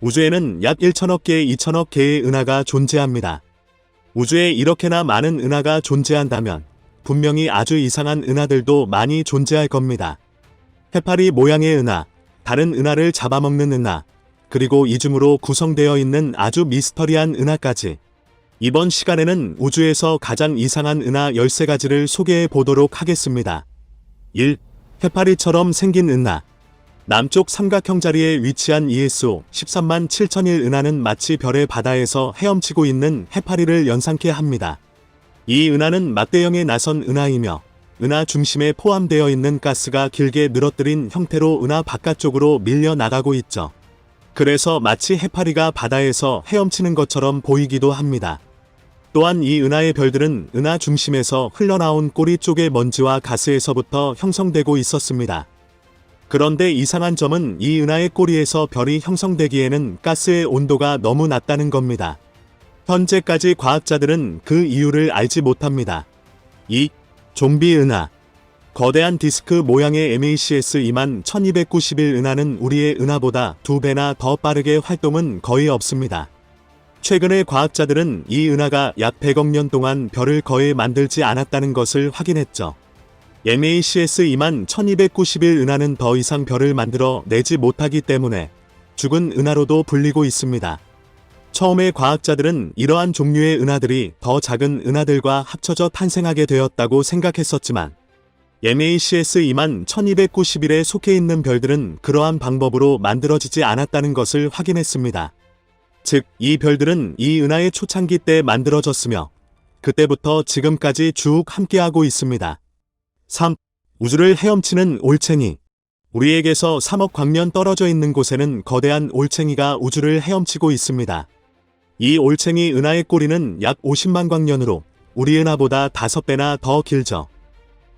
우주에는 약 1천억 개, 2천억 개의 은하가 존재합니다. 우주에 이렇게나 많은 은하가 존재한다면 분명히 아주 이상한 은하들도 많이 존재할 겁니다. 해파리 모양의 은하, 다른 은하를 잡아먹는 은하, 그리고 이중으로 구성되어 있는 아주 미스터리한 은하까지. 이번 시간에는 우주에서 가장 이상한 은하 13가지를 소개해 보도록 하겠습니다. 1. 해파리처럼 생긴 은하. 남쪽 삼각형 자리에 위치한 ESO 13만 7000일 은하는 마치 별의 바다에서 헤엄치고 있는 해파리를 연상케 합니다. 이 은하는 막대형의 나선 은하이며 은하 중심에 포함되어 있는 가스가 길게 늘어뜨린 형태로 은하 바깥쪽으로 밀려 나가고 있죠. 그래서 마치 해파리가 바다에서 헤엄치는 것처럼 보이기도 합니다. 또한 이 은하의 별들은 은하 중심에서 흘러나온 꼬리 쪽의 먼지와 가스에서부터 형성되고 있었습니다. 그런데 이상한 점은 이 은하의 꼬리에서 별이 형성되기에는 가스의 온도가 너무 낮다는 겁니다. 현재까지 과학자들은 그 이유를 알지 못합니다. 2. 좀비 은하 거대한 디스크 모양의 MACS 2만 1291 은하는 우리의 은하보다 두 배나 더 빠르게 활동은 거의 없습니다. 최근에 과학자들은 이 은하가 약 100억 년 동안 별을 거의 만들지 않았다는 것을 확인했죠. MACS 2만 1291 은하는 더 이상 별을 만들어 내지 못하기 때문에 죽은 은하로도 불리고 있습니다. 처음에 과학자들은 이러한 종류의 은하들이 더 작은 은하들과 합쳐져 탄생하게 되었다고 생각했었지만 MACS 2만 1291에 속해 있는 별들은 그러한 방법으로 만들어지지 않았다는 것을 확인했습니다. 즉, 이 별들은 이 은하의 초창기 때 만들어졌으며 그때부터 지금까지 쭉 함께하고 있습니다. 3. 우주를 헤엄치는 올챙이 우리에게서 3억 광년 떨어져 있는 곳에는 거대한 올챙이가 우주를 헤엄치고 있습니다. 이 올챙이 은하의 꼬리는 약 50만 광년으로 우리 은하보다 5배나 더 길죠.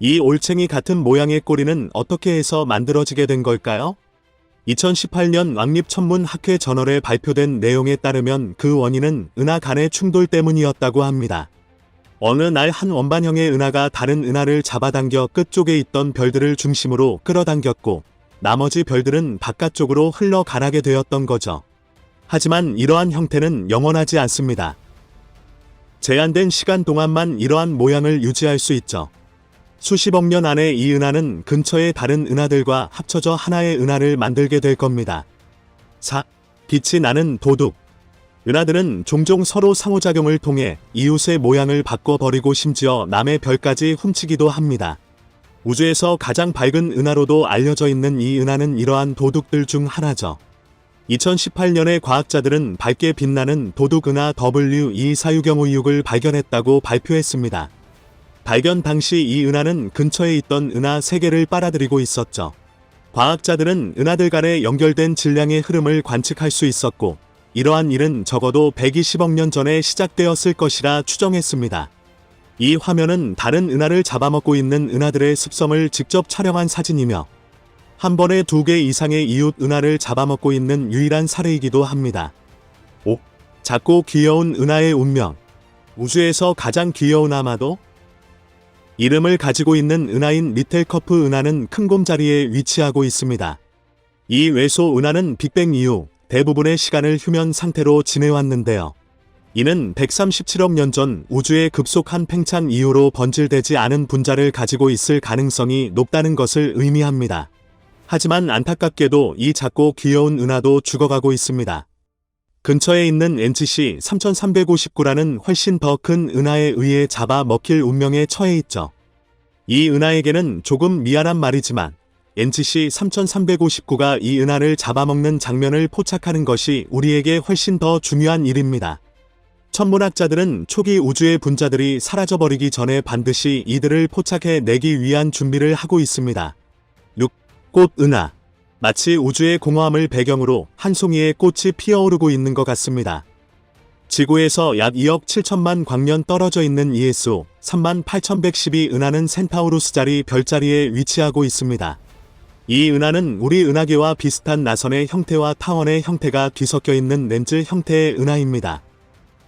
이 올챙이 같은 모양의 꼬리는 어떻게 해서 만들어지게 된 걸까요? 2018년 왕립천문학회 저널에 발표된 내용에 따르면 그 원인은 은하 간의 충돌 때문이었다고 합니다. 어느 날 한 원반형의 은하가 다른 은하를 잡아당겨 끝쪽에 있던 별들을 중심으로 끌어당겼고 나머지 별들은 바깥쪽으로 흘러가라게 되었던 거죠. 하지만 이러한 형태는 영원하지 않습니다. 제한된 시간 동안만 이러한 모양을 유지할 수 있죠. 수십억 년 안에 이 은하는 근처의 다른 은하들과 합쳐져 하나의 은하를 만들게 될 겁니다. 4. 빛이 나는 도둑. 은하들은 종종 서로 상호작용을 통해 이웃의 모양을 바꿔버리고 심지어 남의 별까지 훔치기도 합니다. 우주에서 가장 밝은 은하로도 알려져 있는 이 은하는 이러한 도둑들 중 하나죠. 2018년에 과학자들은 밝게 빛나는 도둑 은하 W24606을 발견했다고 발표했습니다. 발견 당시 이 은하는 근처에 있던 은하 3개를 빨아들이고 있었죠. 과학자들은 은하들 간에 연결된 질량의 흐름을 관측할 수 있었고, 이러한 일은 적어도 120억 년 전에 시작되었을 것이라 추정했습니다. 이 화면은 다른 은하를 잡아먹고 있는 은하들의 습성을 직접 촬영한 사진이며, 한 번에 두 개 이상의 이웃 은하를 잡아먹고 있는 유일한 사례이기도 합니다. 5. 작고 귀여운 은하의 운명. 우주에서 가장 귀여운 아마도 이름을 가지고 있는 은하인 리텔커프 은하는 큰 곰자리에 위치하고 있습니다. 이 외소 은하는 빅뱅 이후 대부분의 시간을 휴면 상태로 지내왔는데요. 이는 137억 년 전 우주의 급속한 팽창 이후로 번질되지 않은 분자를 가지고 있을 가능성이 높다는 것을 의미합니다. 하지만 안타깝게도 이 작고 귀여운 은하도 죽어가고 있습니다. 근처에 있는 NGC 3359라는 훨씬 더 큰 은하에 의해 잡아 먹힐 운명에 처해 있죠. 이 은하에게는 조금 미안한 말이지만 NGC 3359가 이 은하를 잡아먹는 장면을 포착하는 것이 우리에게 훨씬 더 중요한 일입니다. 천문학자들은 초기 우주의 분자들이 사라져버리기 전에 반드시 이들을 포착해 내기 위한 준비를 하고 있습니다. 6. 꽃 은하. 마치 우주의 공허함을 배경으로 한 송이의 꽃이 피어오르고 있는 것 같습니다. 지구에서 약 2억 7천만 광년 떨어져 있는 ESO 3만 8112 은하는 센타우루스 자리 별자리에 위치하고 있습니다. 이 은하는 우리 은하계와 비슷한 나선의 형태와 타원의 형태가 뒤섞여 있는 렌즈 형태의 은하입니다.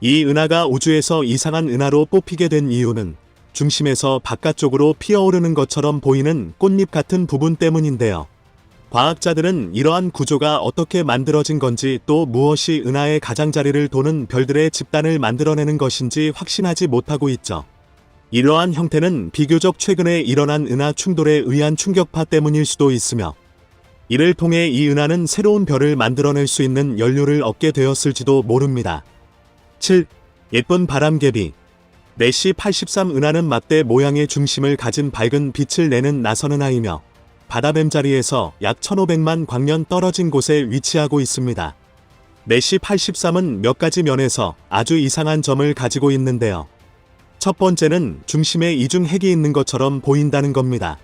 이 은하가 우주에서 이상한 은하로 뽑히게 된 이유는 중심에서 바깥쪽으로 피어오르는 것처럼 보이는 꽃잎 같은 부분 때문인데요. 과학자들은 이러한 구조가 어떻게 만들어진 건지 또 무엇이 은하의 가장자리를 도는 별들의 집단을 만들어내는 것인지 확신하지 못하고 있죠. 이러한 형태는 비교적 최근에 일어난 은하 충돌에 의한 충격파 때문일 수도 있으며 이를 통해 이 은하는 새로운 별을 만들어낼 수 있는 연료를 얻게 되었을지도 모릅니다. 7. 예쁜 바람개비 내시 83 은하는 맞대 모양의 중심을 가진 밝은 빛을 내는 나선 은하이며 바다뱀 자리에서 약 1500만 광년 떨어진 곳에 위치하고 있습니다. 내시 83은 몇 가지 면에서 아주 이상한 점을 가지고 있는데요. 첫 번째는 중심에 이중 핵이 있는 것처럼 보인다는 겁니다.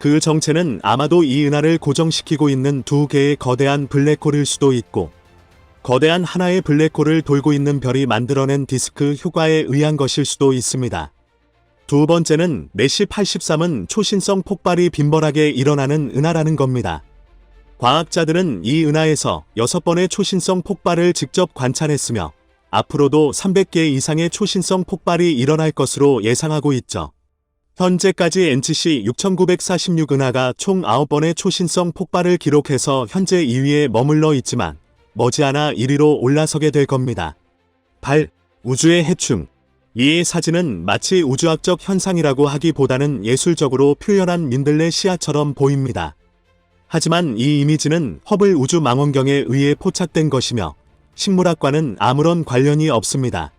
그 정체는 아마도 이 은하를 고정시키고 있는 두 개의 거대한 블랙홀일 수도 있고, 거대한 하나의 블랙홀을 돌고 있는 별이 만들어낸 디스크 효과에 의한 것일 수도 있습니다. 두 번째는 메시 83은 초신성 폭발이 빈번하게 일어나는 은하라는 겁니다. 과학자들은 이 은하에서 6번의 초신성 폭발을 직접 관찰했으며 앞으로도 300개 이상의 초신성 폭발이 일어날 것으로 예상하고 있죠. 현재까지 NCC 6946 은하가 총 9번의 초신성 폭발을 기록해서 현재 2위에 머물러 있지만 머지않아 1위로 올라서게 될 겁니다. 8. 우주의 해충 이 사진은 마치 우주학적 현상이라고 하기보다는 예술적으로 표현한 민들레 시야처럼 보입니다. 하지만 이 이미지는 허블 우주 망원경에 의해 포착된 것이며 식물학과는 아무런 관련이 없습니다.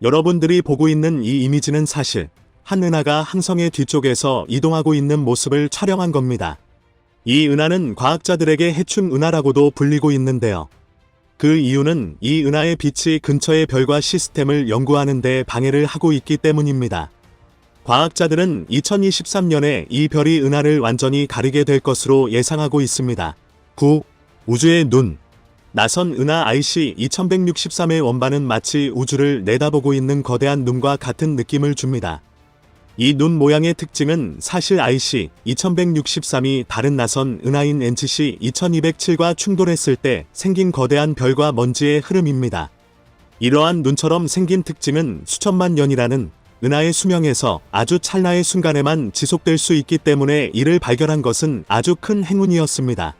여러분들이 보고 있는 이 이미지는 사실 한 은하가 항성의 뒤쪽에서 이동하고 있는 모습을 촬영한 겁니다. 이 은하는 과학자들에게 해충 은하라고도 불리고 있는데요. 그 이유는 이 은하의 빛이 근처의 별과 시스템을 연구하는 데 방해를 하고 있기 때문입니다. 과학자들은 2023년에 이 별이 은하를 완전히 가리게 될 것으로 예상하고 있습니다. 9. 우주의 눈 나선 은하 IC 2163의 원반은 마치 우주를 내다보고 있는 거대한 눈과 같은 느낌을 줍니다. 이 눈 모양의 특징은 사실 IC 2163이 다른 나선 은하인 NCC 2207과 충돌했을 때 생긴 거대한 별과 먼지의 흐름입니다. 이러한 눈처럼 생긴 특징은 수천만 년이라는 은하의 수명에서 아주 찰나의 순간에만 지속될 수 있기 때문에 이를 발견한 것은 아주 큰 행운이었습니다.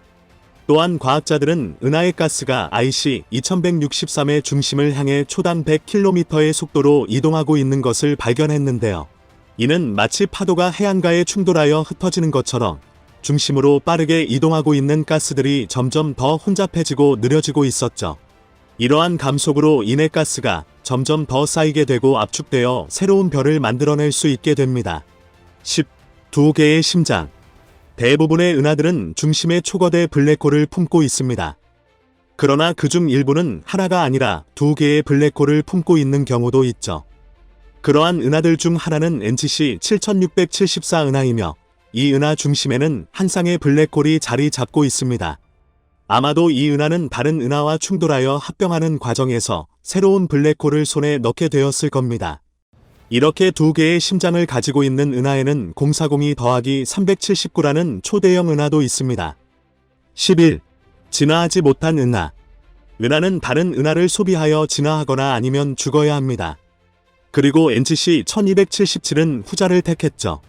또한 과학자들은 은하의 가스가 IC 2163의 중심을 향해 초당 100km의 속도로 이동하고 있는 것을 발견했는데요. 이는 마치 파도가 해안가에 충돌하여 흩어지는 것처럼 중심으로 빠르게 이동하고 있는 가스들이 점점 더 혼잡해지고 느려지고 있었죠. 이러한 감속으로 인해 가스가 점점 더 쌓이게 되고 압축되어 새로운 별을 만들어낼 수 있게 됩니다. 10. 두 개의 심장. 대부분의 은하들은 중심에 초거대 블랙홀을 품고 있습니다. 그러나 그중 일부는 하나가 아니라 두 개의 블랙홀을 품고 있는 경우도 있죠. 그러한 은하들 중 하나는 NCC 7674 은하이며 이 은하 중심에는 한 쌍의 블랙홀이 자리 잡고 있습니다. 아마도 이 은하는 다른 은하와 충돌하여 합병하는 과정에서 새로운 블랙홀을 손에 넣게 되었을 겁니다. 이렇게 두 개의 심장을 가지고 있는 은하에는 040이 더하기 379라는 초대형 은하도 있습니다. 11. 진화하지 못한 은하. 은하는 다른 은하를 소비하여 진화하거나 아니면 죽어야 합니다. 그리고 NCC 1277은 후자를 택했죠.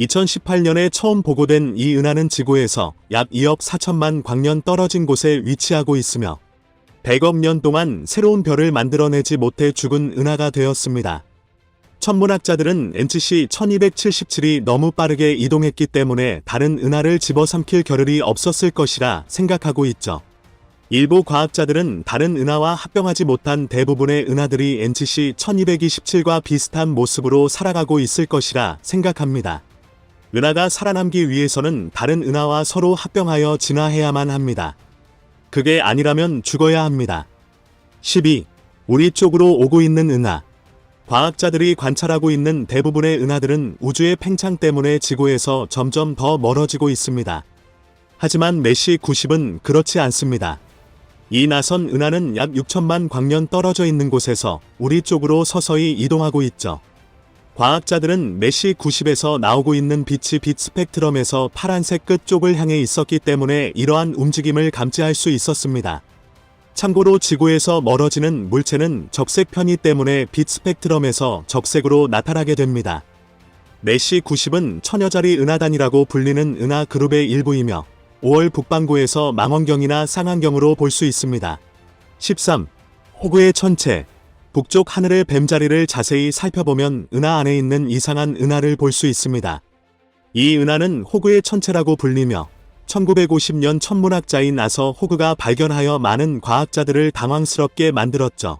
2018년에 처음 보고된 이 은하는 지구에서 약 2억 4천만 광년 떨어진 곳에 위치하고 있으며 100억 년 동안 새로운 별을 만들어내지 못해 죽은 은하가 되었습니다. 천문학자들은 NCC 1277이 너무 빠르게 이동했기 때문에 다른 은하를 집어삼킬 겨를이 없었을 것이라 생각하고 있죠. 일부 과학자들은 다른 은하와 합병하지 못한 대부분의 은하들이 NCC 1227과 비슷한 모습으로 살아가고 있을 것이라 생각합니다. 은하가 살아남기 위해서는 다른 은하와 서로 합병하여 진화해야만 합니다. 그게 아니라면 죽어야 합니다. 12. 우리 쪽으로 오고 있는 은하. 과학자들이 관찰하고 있는 대부분의 은하들은 우주의 팽창 때문에 지구에서 점점 더 멀어지고 있습니다. 하지만 메시 90은 그렇지 않습니다. 이 나선 은하는 약 6천만 광년 떨어져 있는 곳에서 우리 쪽으로 서서히 이동하고 있죠. 과학자들은 메시 90에서 나오고 있는 빛이 빛 스펙트럼에서 파란색 끝 쪽을 향해 있었기 때문에 이러한 움직임을 감지할 수 있었습니다. 참고로 지구에서 멀어지는 물체는 적색 편이 때문에 빛 스펙트럼에서 적색으로 나타나게 됩니다. 메시 90은 천여자리 은하단이라고 불리는 은하 그룹의 일부이며 5월 북반구에서 망원경이나 쌍안경으로 볼 수 있습니다. 13. 호구의 천체. 북쪽 하늘의 뱀자리를 자세히 살펴보면 은하 안에 있는 이상한 은하를 볼 수 있습니다. 이 은하는 호구의 천체라고 불리며 1950년 천문학자인 나서 호그가 발견하여 많은 과학자들을 당황스럽게 만들었죠.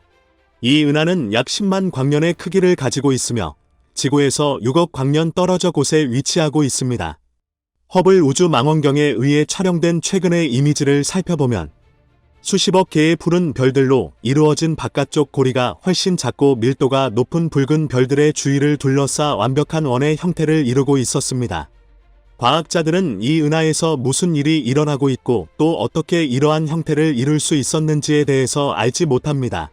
이 은하는 약 10만 광년의 크기를 가지고 있으며 지구에서 6억 광년 떨어져 곳에 위치하고 있습니다. 허블 우주 망원경에 의해 촬영된 최근의 이미지를 살펴보면 수십억 개의 푸른 별들로 이루어진 바깥쪽 고리가 훨씬 작고 밀도가 높은 붉은 별들의 주위를 둘러싸 완벽한 원의 형태를 이루고 있었습니다. 과학자들은 이 은하에서 무슨 일이 일어나고 있고 또 어떻게 이러한 형태를 이룰 수 있었는지에 대해서 알지 못합니다.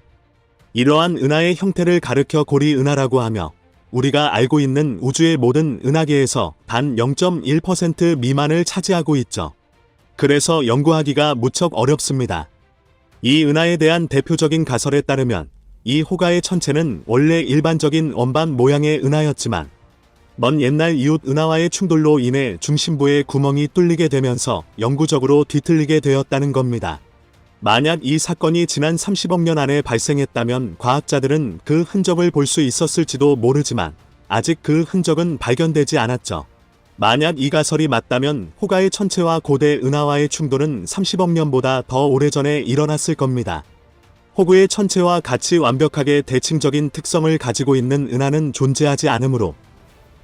이러한 은하의 형태를 가르켜 고리 은하라고 하며 우리가 알고 있는 우주의 모든 은하계에서 단 0.1% 미만을 차지하고 있죠. 그래서 연구하기가 무척 어렵습니다. 이 은하에 대한 대표적인 가설에 따르면 이 호가의 천체는 원래 일반적인 원반 모양의 은하였지만 먼 옛날 이웃 은하와의 충돌로 인해 중심부에 구멍이 뚫리게 되면서 영구적으로 뒤틀리게 되었다는 겁니다. 만약 이 사건이 지난 30억 년 안에 발생했다면 과학자들은 그 흔적을 볼 수 있었을지도 모르지만 아직 그 흔적은 발견되지 않았죠. 만약 이 가설이 맞다면 호가의 천체와 고대 은하와의 충돌은 30억 년보다 더 오래전에 일어났을 겁니다. 호구의 천체와 같이 완벽하게 대칭적인 특성을 가지고 있는 은하는 존재하지 않으므로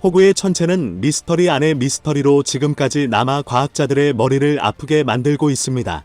호구의 천체는 미스터리 안의 미스터리로 지금까지 남아 과학자들의 머리를 아프게 만들고 있습니다.